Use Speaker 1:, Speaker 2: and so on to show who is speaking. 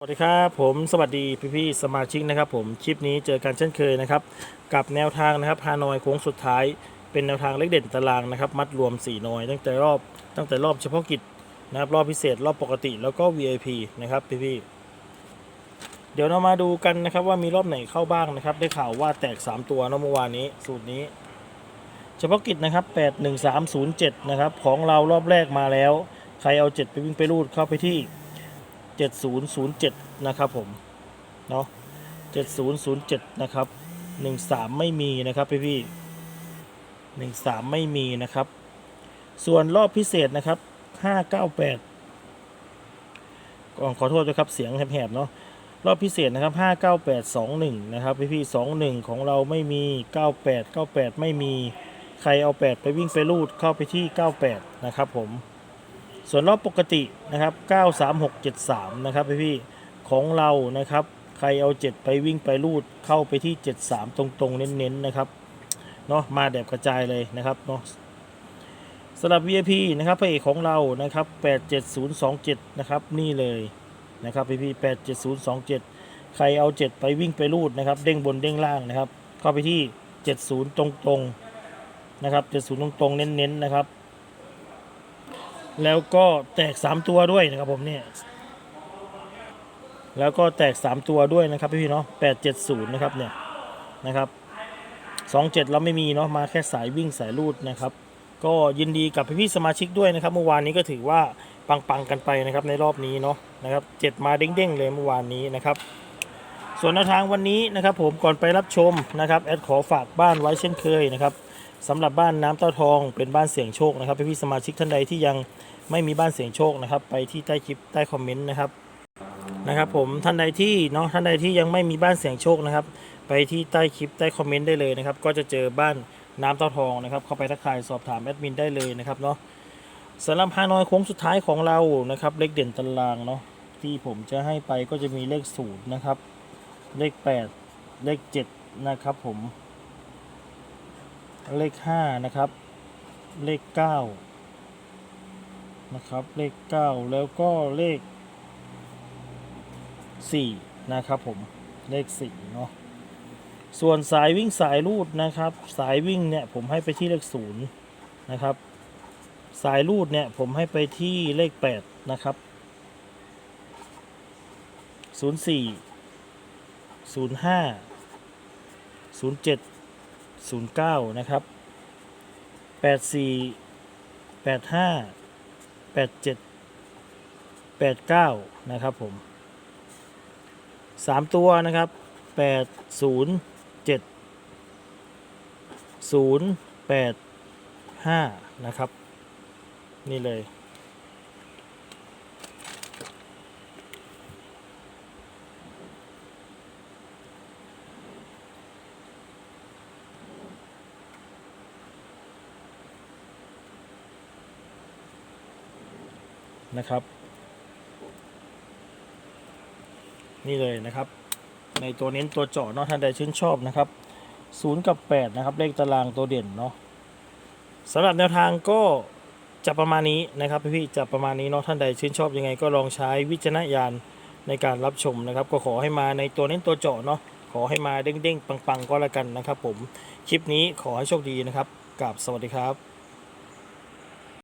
Speaker 1: สวัสดีครับผมสวัสดีพี่พี่ๆสมาชิกนะครับผมคลิปนี้เจอกันเช่นเคยนะครับกับแนวทางนะครับฮานอยโค้งสุดท้าย เป็นแนวทางเลขเด่นตารางนะครับมัดรวม4หนอย ตั้งแต่รอบตั้งแต่รอบเฉพาะกิจนะครับรอบพิเศษรอบปกติแล้วก็ VIP นะครับพี่พี่ๆเดี๋ยวเรามาดูกันนะครับว่ามีรอบไหนเข้าบ้างนะครับ ได้ข่าวว่าแตก 3 ตัวเนะเมื่อวานนี้สูตรนี้ เฉพาะกิจนะครับ81307นะครับของเรารอบแรกมาแล้ว ใครเอา 7 ไปวิ่งไปรูดเข้าไปที่ 7007 นะครับผม เนาะ7007 นะครับ 13 ไม่มีนะครับพี่พี่13 ไม่มีนะครับ ส่วนรอบพิเศษนะครับ 598ก็ขอโทษด้วยครับเสียงแหบๆเนาะรอบพิเศษนะครับ 59821 นะครับพี่พี่21 ของเราไม่มี 98 98 ไม่มี ใครเอา 8 ไปวิ่งไปรูดเข้าไปที่ 98 นะครับผม ส่วนรอบปกตินะครับ 93673 นะครับพี่ๆของเรานะครับ ใครเอา 7 ไปวิ่งไปรูดเข้าไปที่ 73 ตรงๆ เน้นๆนะครับเนาะมาแบบกระจายเลยนะครับเนาะสำหรับ VIP นะครับพระเอกของเรานะครับ 87027 นะครับนี่เลยนะครับพี่ๆ87027 ใครเอา 7 ไปวิ่งไปรูดนะครับ เด้งบนเด้งล่างนะครับ เข้าไปที่ 70 ตรงๆนะครับ70 ตรงๆ เน้นๆนะครับ แล้วก็แตก 3 ตัวด้วยนะครับผมเนี่ยแล้วก็แตก 3 ตัวด้วยนะครับพี่ๆเนาะ870นะครับเนี่ยนะครับ27เราไม่มีเนาะมาแค่สายวิ่งสายลูดนะครับ ก็ยินดีกับพี่ๆสมาชิกด้วยนะครับ เมื่อวานนี้ก็ถือว่าปังๆกันไปนะครับในรอบนี้เนาะนะครับเจ็ดมาเด้งๆเลยเมื่อวานนี้นะครับส่วนแนวทางวันนี้นะครับผมก่อนไปรับชมนะครับแอดขอฝากบ้านไว้เช่นเคยนะครับ สำหรับบ้านน้ำเต้าทองเป็นบ้านเสี่ยงโชคนะครับพี่ๆสมาชิกท่านใดที่ยังไม่มีบ้านเสี่ยงโชคนะครับ ไปที่ใต้คลิปใต้คอมเมนต์นะครับนะครับผมท่านใดที่เนาะท่านใดที่ยังไม่มีบ้านเสี่ยงโชคนะครับ ไปที่ใต้คลิปใต้คอมเมนต์ได้เลยนะครับ ก็จะเจอบ้านน้ำเต้าทองนะครับ เข้าไปทักทายสอบถามแอดมินได้เลยนะครับเนาะสำหรับฮานอยโค้งสุดท้ายของเรานะครับ เลขเด่นตารางเนาะที่ผมจะให้ไปก็จะมีเลขศูนย์นะครับ เลขแปดเลขเจ็ดนะครับผม เลขห้านะครับ เลขเก้านะครับ เลข 9 แล้วก็เลข 4 นะครับผม เลข 4 เนาะ ส่วนสายวิ่งสายรูดนะครับ สายวิ่งเนี่ยผมให้ไปที่เลข 0 นะครับ สายรูดเนี่ยผมให้ไปที่เลข 8 นะครับ 04 05 07 09 นะครับ 84 85แปดเจ็ดแปดเก้านะครับผมสามตัวนะครับแปดศูนย์เจ็ดศูนย์แปดห้านะครับ นี่เลย นะครับ นี่เลยนะครับ ในตัวเน้นตัวเจาะเนาะท่านใดชื่นชอบนะครับ0กับ8นะครับเลขตารางตัวเด่นเนาะสำหรับแนวทางก็จะประมาณนี้นะครับพี่ๆจะประมาณนี้เนาะท่านใดชื่นชอบยังไง ก็ลองใช้วิจารณญาณในการรับชมนะครับ ก็ขอให้มาในตัวเน้นตัวเจาะเนาะขอให้มาเด้งๆ ปังๆ ก็แล้วกันนะครับ ผมคลิปนี้ขอให้โชคดีนะครับกับสวัสดีครับ